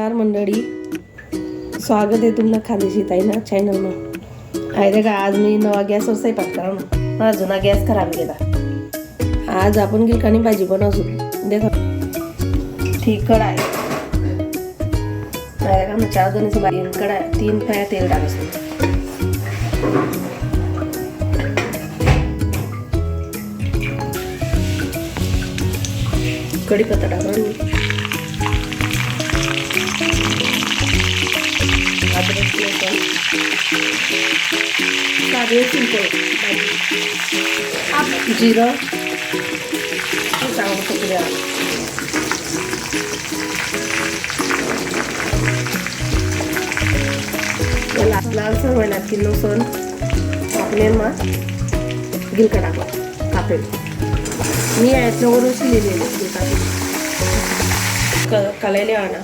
चार मंडळी. स्वागत आहे तुम्हाला खांदेशी ताई ना चॅनलनं आहे का आज मी नवा गॅसवर स्वयंपाक करा ना माझा जुना गॅस खराब गेला. आज आपण गिलकानी भाजी बनवतो देखो ठीक कढाई. आहे का मग चार दोन्हीची भाजी कढाई. तीन पाया तेल टाकायचं. कढीपत्ता टाकायचं साधे सिंपल जिरं. चांगलं सगळ्या लाल लालसर व्हायला की लसूण आपले मग गिलका टाकला कापेल मी याच्यावरून शिलेली गिलका कलायले आणा.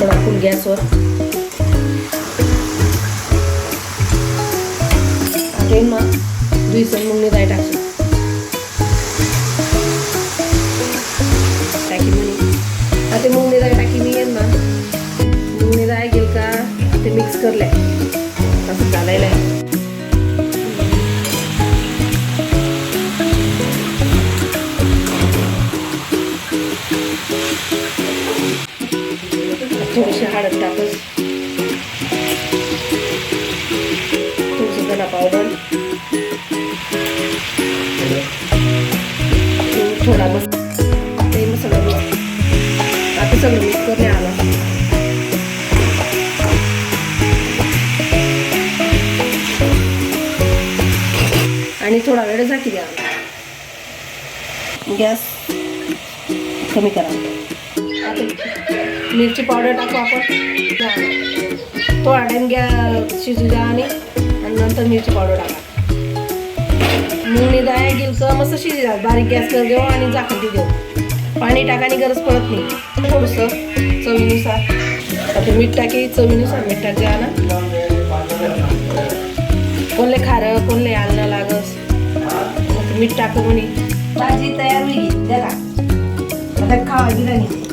थोडा फुल गॅसवर आता मग दुईसन मग मी जाय टाकतो टाकी म्हणे. आता मग मी टाकी मी येईन ना. मग मी गेल का? ते मिक्स करले असं चालायला थोडीशी हळद टाकच थोडीशी धना पावडर थोडा मस ते मसाला सगळं आता सगळं मिक्स करणे आला. आणि थोडा वेळ झाकी द्या. गॅस कमी करा. मिरची पावडर टाकू आपण. तो आड्यान घ्या शिजू द्या आणि आणि नंतर मिरची पावडर टाका. मुंगणी दाया गिलक मस्त शिजू द्या बारीक गॅस कर देऊ आणि झाकण देऊ. पाणी टाकायची गरज पडत नाही. थोडंसं चवीनुसार. आता मीठ टाकी चवीनुसार मीठ टाक द्या ना कोणले खारं कोणले आलना लागस मीठ टाकू म्हणे. भाजी तयार होईल. द्या आता खावा दिला नाही?